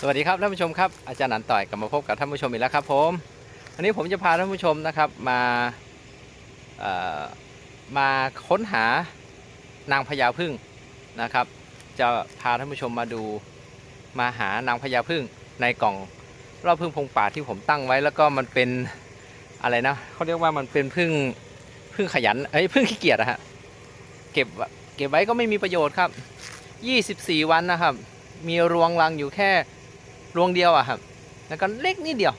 สวัสดีครับท่านผู้ชมครับอาจารย์หนันต่อยกลับมาพบกับท่านผู้ชมอีกแล้วครับผมวันนี้ผมจะพาท่านผู้ชมนะครับมามาค้นหานางพญาพึ่งนะครับ จะพาท่านผู้ชมมาดูมาหานางพญาพึ่งในกล่องรอบพึ่งพงป่าที่ผมตั้งไว้แล้วก็มันเป็นอะไรนะเขาเรียกว่ามันเป็นพึ่งพึ่งขยันเอ้ยพึ่งขี้เกียจอะฮะเก็บเก็บไว้ก็ไม่มีประโยชน์ครับ 24 วันนะครับ มีรวงรังอยู่แค่ รวงเดียวอะครับ แล้วก็เล็กนิดเดียว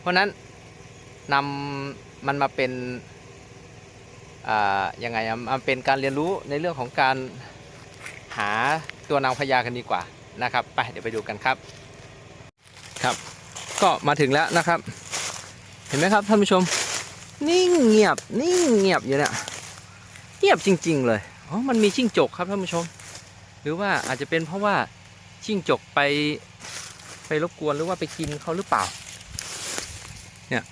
เพราะนั้นนำมันมาเป็นอ่ายังไงอะมันเป็นการเรียนรู้ในเรื่องของการหาตัวนางพญากันดีกว่านะครับ ไปเดี๋ยวไปดูกันครับ ครับ ก็มาถึงแล้วนะครับ เห็นไหมครับท่านผู้ชม นิ่งเงียบนิ่งเงียบอยู่เนี่ยเงียบจริง ๆ เลยอ๋อมันมีจิ้งจกครับท่านผู้ชม หรือว่าอาจจะเป็นเพราะว่าจิ้งจกไป ไปรบกวนหรือว่าไปกินเขาหรือเปล่า เนี่ย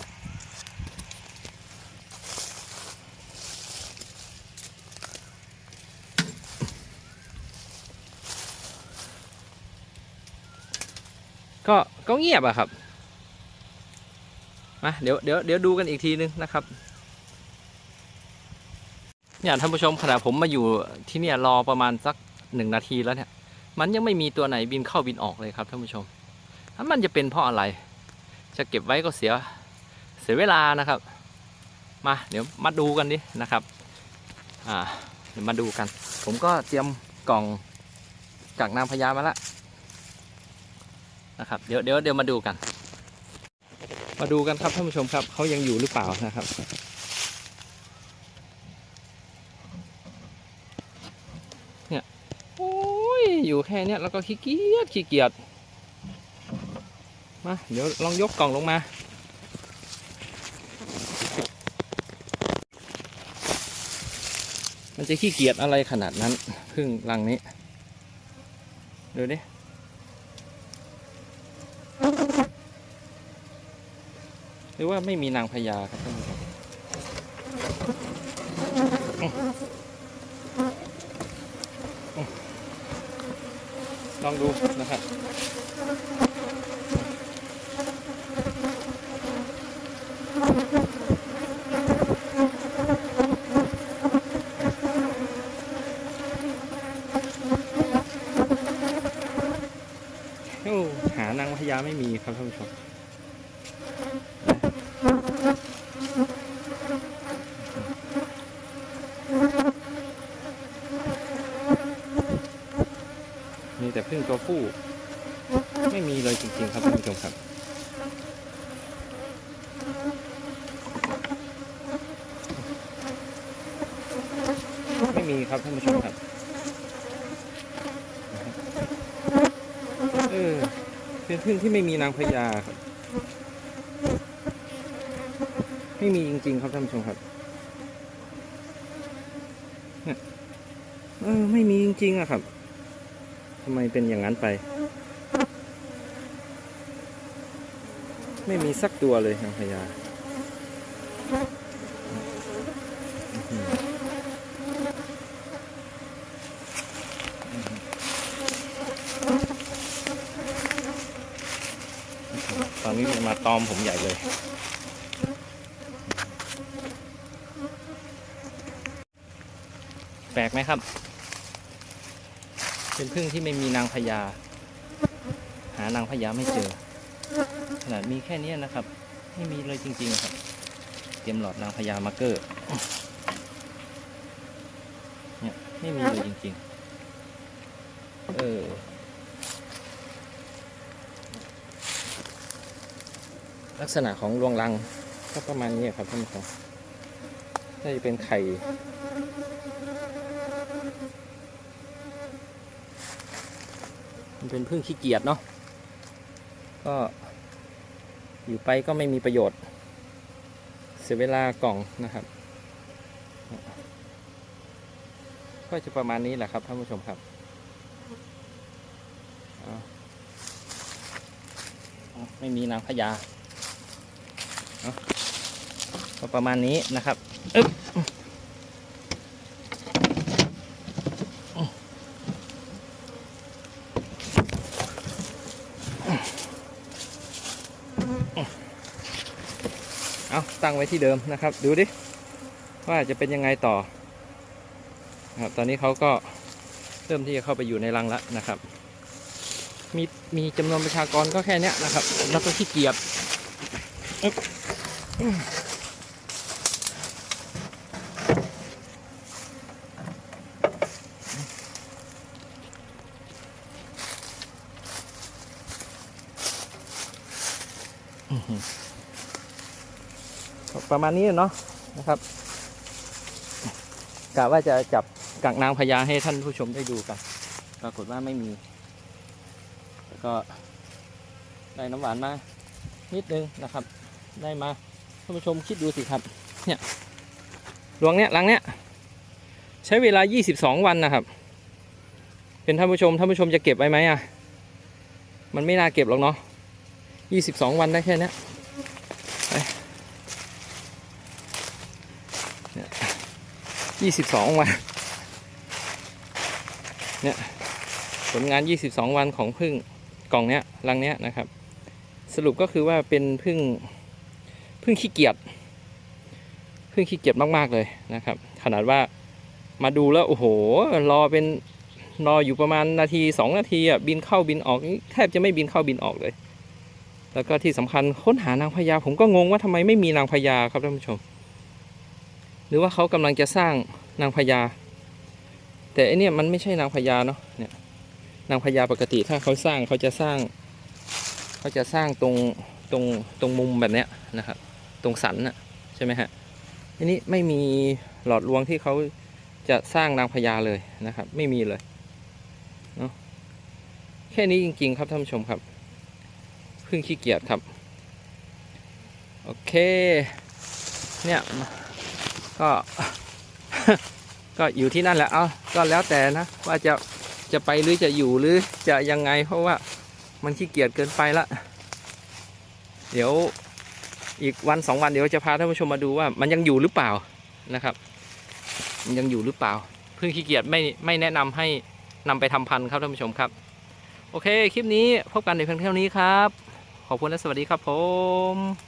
ก็ก็เงียบอะครับ มาเดี๋ยวเดี๋ยวเดี๋ยวดูกันอีกทีนึงนะครับเนี่ยท่านผู้ชมขณะผมมาอยู่ที่เนี่ยรอประมาณสักหนึ่งนาทีแล้วเนี่ย มันยังไม่มีตัวไหนบินเข้าบินออกเลยครับท่านผู้ชม มันจะเป็นเพราะอะไร จะเก็บไว้ก็เสียเสียเวลานะครับ มาเดี๋ยวมาดูกันดินะครับอ่าเดี๋ยวมาดูกัน ผมก็เตรียมกล่องจากนางพญามาแล้วนะครับเดี๋ยวเดี๋ยวเดี๋ยวมาดูกัน มาดูกันครับท่านผู้ชมครับเขายังอยู่หรือเปล่านะครับ เนี่ยโอ้ยอยู่แค่เนี้ยแล้วก็ขี้เกียจขี้เกียจ มา เดี๋ยวลองยกกล่องลงมามันจะขี้เกียจอะไรขนาดนั้นพึ่งรังนี้ ดูดิ หรือว่าไม่มีนางพญาครับท่านผู้ชมลองดูนะครับ โอ้ หานางพญาไม่มีครับท่านผู้ชมมีแต่พึ่งตัวผู้ ไม่มีเลยจริง ๆ ครับท่านผู้ชมครับ ไม่มีครับท่านผู้ชมครับเออ เป็นพึ่งที่ไม่มีนางพญาครับ ไม่มีจริง ๆ ครับท่านผู้ชมครับเนี่ยเออไม่มีจริง ๆอะครับทำไมเป็นอย่างนั้นไป ไม่มีสักตัวเลยนางพญาอื้อหือตอนนี้ มาตอมผมใหญ่เลย แปลกไหมครับ เป็นพึ่งที่ไม่มีนางพญา หานางพญาไม่เจอ ขนาดมีแค่นี้นะครับ ไม่มีเลยจริง ๆ ครับ เตรียมหลอดนางพญามาเกอร์เนี่ยไม่มีเลยจริง ๆ เออ ลักษณะของรวงรังก็ประมาณนี้ครับท่านผู้ชมน่าจะเป็นไข่มันเป็นพึ่งขี้เกียจเนาะก็อยู่ไปก็ไม่มีประโยชน์ เสียเวลากล่องนะครับ ก็จะประมาณนี้แหละครับท่านผู้ชมครับไม่มีนางพญา ก็ประมาณนี้นะครับอึ๊บเอาตั้งไว้ที่เดิมนะครับ ดูดิ ว่าจะเป็นยังไงต่อนะครับตอนนี้เขาก็เริ่มที่จะเข้าไปอยู่ในรังแล้วนะครับ มีมีจำนวนประชากรก็แค่เนี้ยนะครับ แล้วก็ขี้เกียจอึ๊บอืมอื้อหือ ประมาณนี้เนาะนะครับกะว่าจะจับกักนางพญาให้ท่านผู้ชมได้ดูกัน ปรากฏว่าไม่มี แล้วก็ได้น้ำหวานมานิดนึงนะครับ ได้มา ท่านผู้ชมคิดดูสิครับ เนี่ยรวงเนี้ยรังเนี้ยใช้เวลา 22 วันนะครับ เป็นท่านผู้ชมท่านผู้ชมจะเก็บไว้ไหมอะ มันไม่น่าเก็บหรอกเนาะ 22 วันได้แค่นี้ยไปเนี่ย22วัน เนี่ยผลงาน 22 วันของพึ่งกล่องเนี้ยรังเนี้ยนะครับ สรุปก็คือว่าเป็นพึ่ง พึ่งขี้เกียจพึ่งขี้เกียจมากๆเลยนะครับ ขนาดว่ามาดูแล้วโอ้โห รอเป็นรออยู่ประมาณนาทีสองนาทีอะบินเข้าบินออกแทบจะไม่บินเข้าบินออกเลย แล้วก็ที่สำคัญค้นหานางพญาผมก็งงว่าทำไมไม่มีนางพญาครับท่านผู้ชม หรือว่าเขากำลังจะสร้างนางพญา แต่อันนี้มันไม่ใช่นางพญาเนาะเนี่ยนางพญาปกติถ้าเขาสร้างเขาจะสร้าง เขาจะสร้างตรงตรงตรงมุมแบบเนี้ยนะครับ ตรงสันน่ะใช่ไหมฮะทีนี้ไม่มีหลอดรวงที่เขาจะสร้างนางพญาเลยนะครับ ไม่มีเลยเนาะแค่นี้จริง ๆ ครับท่านผู้ชมครับเพิ่งขี้เกียจครับ โอเค เนี่ย ก็ ก็อยู่ที่นั่นแหละเอาก็แล้วแต่นะ ว่าจะจะไปหรือจะอยู่หรือจะยังไงเพราะว่ามันขี้เกียจเกินไปละ เดี๋ยว อีกวันสองวันเดี๋ยวจะพาท่านผู้ชมมาดูว่ามันยังอยู่หรือเปล่านะครับ มันยังอยู่หรือเปล่าเพิ่งขี้เกียจไม่ไม่แนะนำให้นำไปทำพันธุ์ครับท่านผู้ชมครับ โอเคคลิปนี้พบกันในเพียงเท่านี้ครับ ขอบคุณและสวัสดีครับผม